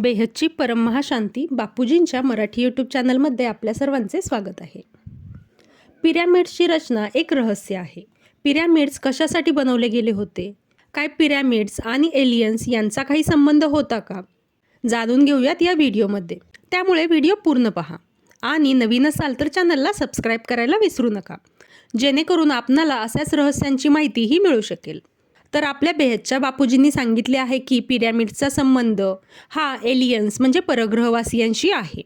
बेहदची परममहाशांती बापूजींच्या मराठी यूट्यूब चॅनलमध्ये आपल्या सर्वांचे स्वागत आहे. पिरॅमिड्सची रचना एक रहस्य आहे. पिरॅमिड्स कशासाठी बनवले गेले होते? काय पिरॅमिड्स आणि एलियन्स यांचा काही संबंध होता का? जाणून घेऊयात या व्हिडिओमध्ये. त्यामुळे व्हिडिओ पूर्ण पहा आणि नवीन असाल तर चॅनलला सबस्क्राईब करायला विसरू नका. जेणेकरून आपणाला अशाच रहस्यांची माहितीही मिळू शकेल. तर आपल्या बेहदच्या बापूजींनी सांगितले आहे की पिरॅमिडचा संबंध हा एलियन्स म्हणजे परग्रहवासियांशी आहे.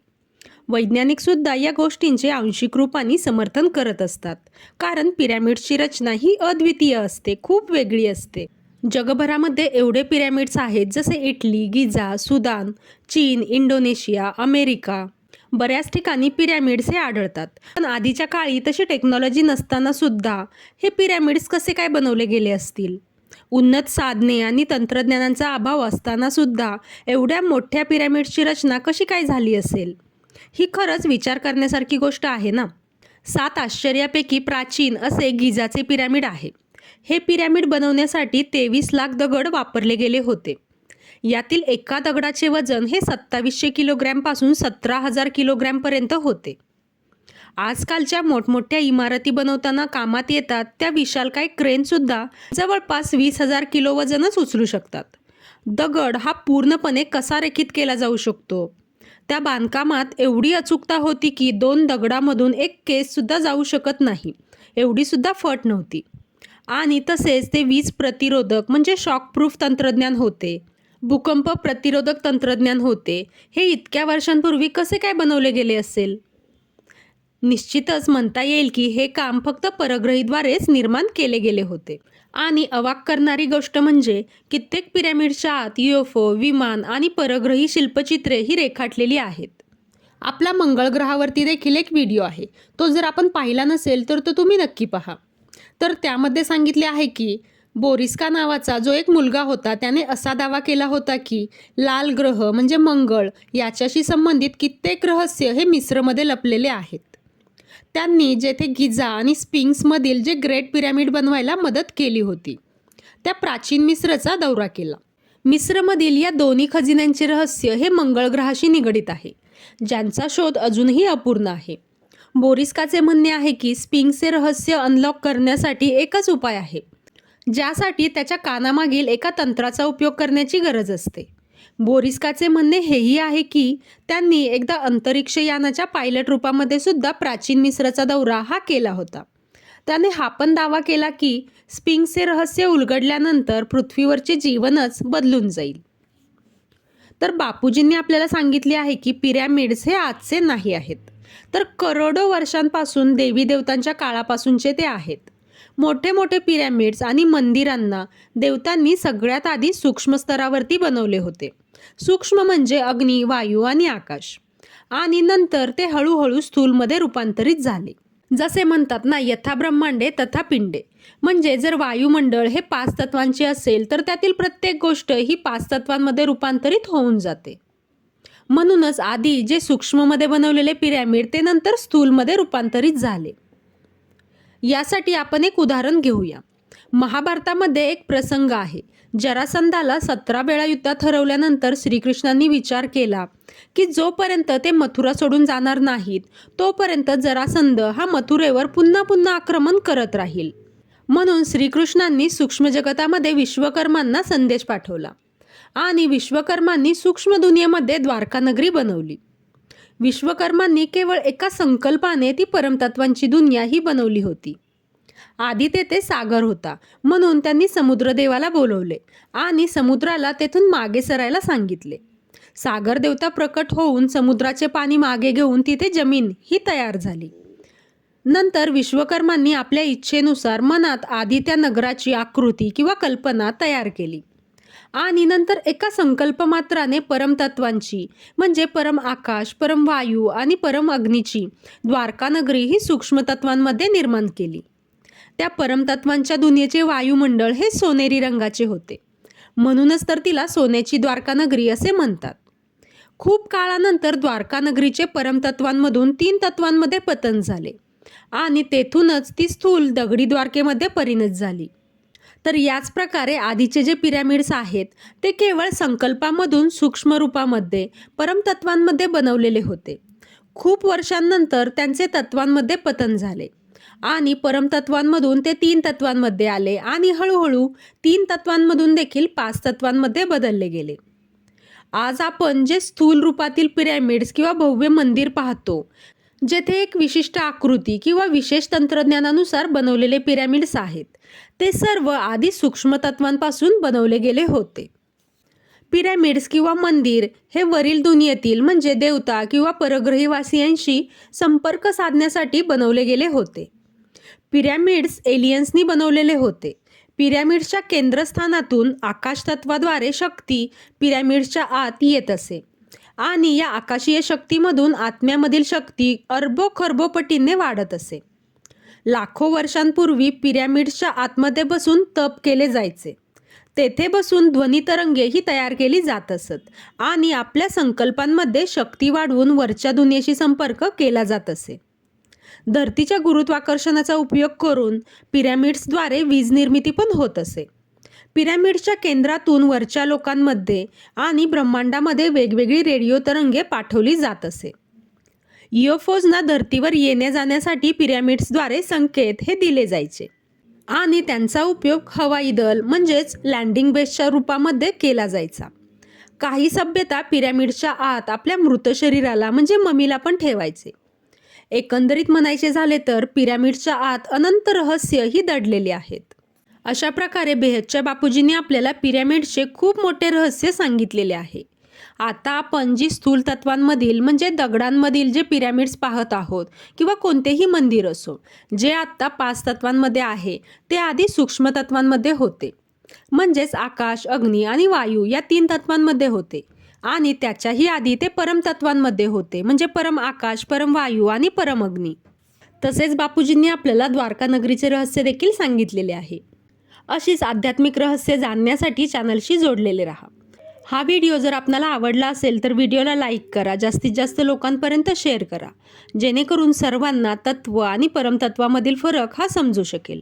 वैज्ञानिकसुद्धा या गोष्टींचे आंशिक रूपाने समर्थन करत असतात. कारण पिरॅमिडची रचना ही अद्वितीय असते खूप वेगळी असते. जगभरामध्ये एवढे पिरॅमिड्स आहेत जसे इटली गिझा सुदान चीन इंडोनेशिया अमेरिका. बऱ्याच ठिकाणी पिरॅमिड्स हे आढळतात. पण आधीच्या काळी तशी टेक्नॉलॉजी नसताना सुद्धा हे पिरॅमिड्स कसे काय बनवले गेले असतील? उन्नत साधने आणि तंत्रज्ञानांचा अभाव असताना सुद्धा एवढ्या मोठ्या पिरॅमिडची रचना कशी काय झाली असेल? ही खरंच विचार करण्यासारखी गोष्ट आहे ना? सात आश्चर्यापैकी प्राचीन असे गिजाचे पिरॅमिड आहे. हे पिरॅमिड बनवण्यासाठी तेवीस लाख दगड वापरले गेले होते. यातील एका दगडाचे वजन हे सत्तावीसशे किलोग्रॅमपासून सतरा हजार किलोग्रॅमपर्यंत होते. आजकालच्या मोठमोठ्या इमारती बनवताना कामात येतात त्या विशालकाय क्रेनसुद्धा जवळपास वीस हजार किलो वजनच उचलू शकतात. दगड हा पूर्णपणे कसा रेखित केला जाऊ शकतो? त्या बांधकामात एवढी अचूकता होती की दोन दगडामधून एक केससुद्धा जाऊ शकत नाही एवढीसुद्धा फट नव्हती. आणि तसेच ते वीज प्रतिरोधक म्हणजे शॉकप्रूफ तंत्रज्ञान होते. भूकंप प्रतिरोधक तंत्रज्ञान होते. हे इतक्या वर्षांपूर्वी कसे काय बनवले गेले असेल? निश्चितच म्हणता येईल की हे काम फक्त परग्रहीद्वारेच निर्माण केले गेले होते. आणि अवाक करणारी गोष्ट म्हणजे कित्येक पिरॅमिडच्या आत युएफओ विमान आणि परग्रही शिल्पचित्रे ही रेखाटलेली आहेत. आपला मंगळ ग्रहावरती देखील एक व्हिडिओ आहे. तो जर आपण पाहिला नसेल तर तो तुम्ही नक्की पहा. तर त्यामध्ये सांगितले आहे की बोरिस्का नावाचा जो एक मुलगा होता त्याने असा दावा केला होता की लाल ग्रह म्हणजे मंगळ याच्याशी संबंधित कित्येक रहस्य हे मिस्रमध्ये लपलेले आहेत. त्यांनी जेथे गिझा आणि स्पिंग्समधील जे ग्रेट पिरॅमिड बनवायला मदत केली होती त्या प्राचीन मिस्रचा दौरा केला. मिस्रमधील या दोन्ही खजिन्यांचे रहस्य हे मंगळ ग्रहाशी निगडित आहे ज्यांचा शोध अजूनही अपूर्ण आहे. बोरिस्काचे म्हणणे आहे की स्पिंगचे रहस्य अनलॉक करण्यासाठी एकच उपाय आहे ज्यासाठी त्याच्या कानामागील एका तंत्राचा उपयोग करण्याची गरज असते. बोरिस्काचे म्हणणे हेही आहे की त्यांनी एकदा अंतरिक्ष यानाच्या पायलट रूपामध्ये सुद्धा प्राचीन मिस्रचा दौरा हा केला होता. त्याने हा पण दावा केला की स्पिंगचे रहस्य उलगडल्यानंतर पृथ्वीवरचे जीवनच बदलून जाईल. तर बापूजींनी आपल्याला सांगितले आहे की पिरॅमिड्स हे आजचे नाही आहेत. तर करोडो वर्षांपासून देवी देवतांच्या काळापासूनचे ते आहेत. मोठे मोठे पिरॅमिड्स आणि मंदिरांना देवतांनी सगळ्यात आधी सूक्ष्म स्तरावरती बनवले होते. सूक्ष्म म्हणजे अग्नी वायू आणि आकाश. आणि नंतर ते हळूहळू स्थूलमध्ये रूपांतरित झाले. जसे म्हणतात ना यथा ब्रह्मांडे तथा पिंडे. म्हणजे जर वायुमंडळ हे पाच तत्वांचे असेल तर त्यातील प्रत्येक गोष्ट ही पाच तत्वांमध्ये रूपांतरित होऊन जाते. म्हणूनच आधी जे सूक्ष्ममध्ये बनवलेले पिरॅमिड ते नंतर स्थूलमध्ये रूपांतरित झाले. यासाठी आपण एक उदाहरण घेऊया. महाभारतामध्ये एक प्रसंग आहे. जरासंधाला सतरा वेळा युद्धात हरवल्यानंतर श्रीकृष्णांनी विचार केला की जोपर्यंत ते मथुरा सोडून जाणार नाहीत तोपर्यंत जरासंध हा मथुरेवर पुन्हा पुन्हा आक्रमण करत राहील. म्हणून श्रीकृष्णांनी सूक्ष्म जगतामध्ये विश्वकर्मांना संदेश पाठवला आणि विश्वकर्मांनी सूक्ष्म दुनियेमध्ये द्वारकानगरी बनवली. विश्वकर्मांनी केवळ एका संकल्पाने ती परमतत्वांची दुनिया ही बनवली होती. आधी तेथे सागर होता. म्हणून त्यांनी समुद्रदेवाला बोलवले आणि समुद्राला तेथून मागे सरायला सांगितले. सागर देवता प्रकट होऊन समुद्राचे पाणी मागे घेऊन तिथे जमीन ही तयार झाली. नंतर विश्वकर्मांनी आपल्या इच्छेनुसार मनात आधी त्या नगराची आकृती किंवा कल्पना तयार केली. आणि नंतर एका संकल्पमात्राने परमतत्वांची म्हणजे परम आकाश परम वायू आणि परम अग्नीची द्वारकानगरी ही सूक्ष्मतत्वांमध्ये निर्माण केली. त्या परमतत्वांच्या दुनियेचे वायुमंडळ हे सोनेरी रंगाचे होते. म्हणूनच तर तिला सोन्याची द्वारका नगरी असे म्हणतात. खूप काळानंतर द्वारका नगरीचे परमतत्वांमधून तीन तत्वांमध्ये पतन झाले आणि तेथूनच ती स्थूल दगडी द्वारकेमध्ये परिणत झाली. तर याच प्रकारे आधीचे जे पिरॅमिड्स आहेत ते केवळ संकल्पामधून सूक्ष्म रूपामध्ये परमतत्वांमध्ये बनवलेले होते. खूप वर्षांनंतर त्यांचे तत्वांमध्ये पतन झाले. आणि परमतत्वांमधून ते तीन तत्वांमध्ये आले आणि हळूहळू तीन तत्वांमधून देखील पाच तत्वांमध्ये बदलले गेले. आज आपण जे स्थूल रूपातील पिरॅमिड्स किंवा भव्य मंदिर पाहतो जेथे एक विशिष्ट आकृती किंवा विशेष तंत्रज्ञानानुसार बनवलेले पिरॅमिड्स आहेत ते सर्व आधी सूक्ष्म तत्वांपासून बनवले गेले होते. पिरॅमिड्स किंवा मंदिर हे वरील दुनियेतील म्हणजे देवता किंवा परग्रहीवासियांशी संपर्क साधण्यासाठी बनवले गेले होते. पिरॅमिड्स एलियन्सनी बनवलेले होते. पिरॅमिड्सच्या केंद्रस्थानातून आकाश तत्वाद्वारे शक्ती पिरॅमिड्सच्या आत येत असे. आणि या आकाशीय शक्तीमधून आत्म्यामधील शक्ती अर्बो खर्बोपटींनी वाढत असे. लाखो वर्षांपूर्वी पिरॅमिड्सच्या आतमध्ये बसून तप केले जायचे. तेथे बसून ध्वनितरंगे ही तयार केली जात असत. आणि आपल्या संकल्पांमध्ये शक्ती वाढवून वरच्या दुनियेशी संपर्क केला जात असे. धरतीच्या गुरुत्वाकर्षणाचा उपयोग करून पिरॅमिड्सद्वारे वीज निर्मिती पण होत असे. पिरॅमिडच्या केंद्रातून वरच्या लोकांमध्ये आणि ब्रह्मांडामध्ये वेगवेगळी रेडिओ तरंगे पाठवली जात असे. युएफओजना धर्तीवर येण्या जाण्यासाठी पिरॅमिड्सद्वारे संकेत हे दिले जायचे. आणि त्यांचा उपयोग हवाई दल म्हणजेच लँडिंग बेसच्या रूपामध्ये केला जायचा. काही सभ्यता पिरॅमिडच्या आत आपल्या मृत शरीराला म्हणजे ममीला पण ठेवायचे. एकंदरीत म्हणायचे झाले तर पिरॅमिडच्या आत अनंत रहस्य ही दडलेली आहेत. अशा प्रकारे बेहदच्या बापूजींनी आपल्याला पिरॅमिडचे खूप मोठे रहस्य सांगितलेले आहे. आता आपण जी स्थूल तत्वांमधील म्हणजे दगडांमधील जे पिरॅमिड्स पाहत आहोत किंवा कोणतेही मंदिर असो जे आत्ता पाच तत्वांमध्ये आहे ते आधी सूक्ष्म तत्वांमध्ये होते. म्हणजेच आकाश अग्नी आणि वायू या तीन तत्वांमध्ये होते. आणि त्याच्याही आधी ते परमतत्वांमध्ये होते म्हणजे परम आकाश परम वायू आणि परम अग्नी. तसेच बापूजींनी आपल्याला द्वारका नगरीचे रहस्य देखील सांगितलेले आहे. अशीच आध्यात्मिक रहस्य जाणण्यासाठी चॅनलशी जोडलेले राहा. हा व्हिडिओ जर आपणाला आवडला असेल तर व्हिडिओला लाईक करा जास्तीत जास्त लोकांपर्यंत शेअर करा जेणेकरून सर्वांना तत्व आणि परमतत्वामधील फरक हा समजू शकेल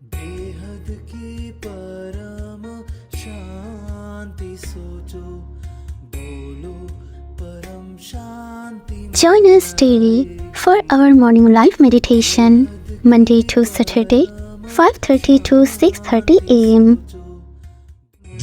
बेहद की परम शांति सोचो बोलो परम शांति Join us daily for our morning live meditation, Monday to Saturday, 5:30 to 6:30 a.m.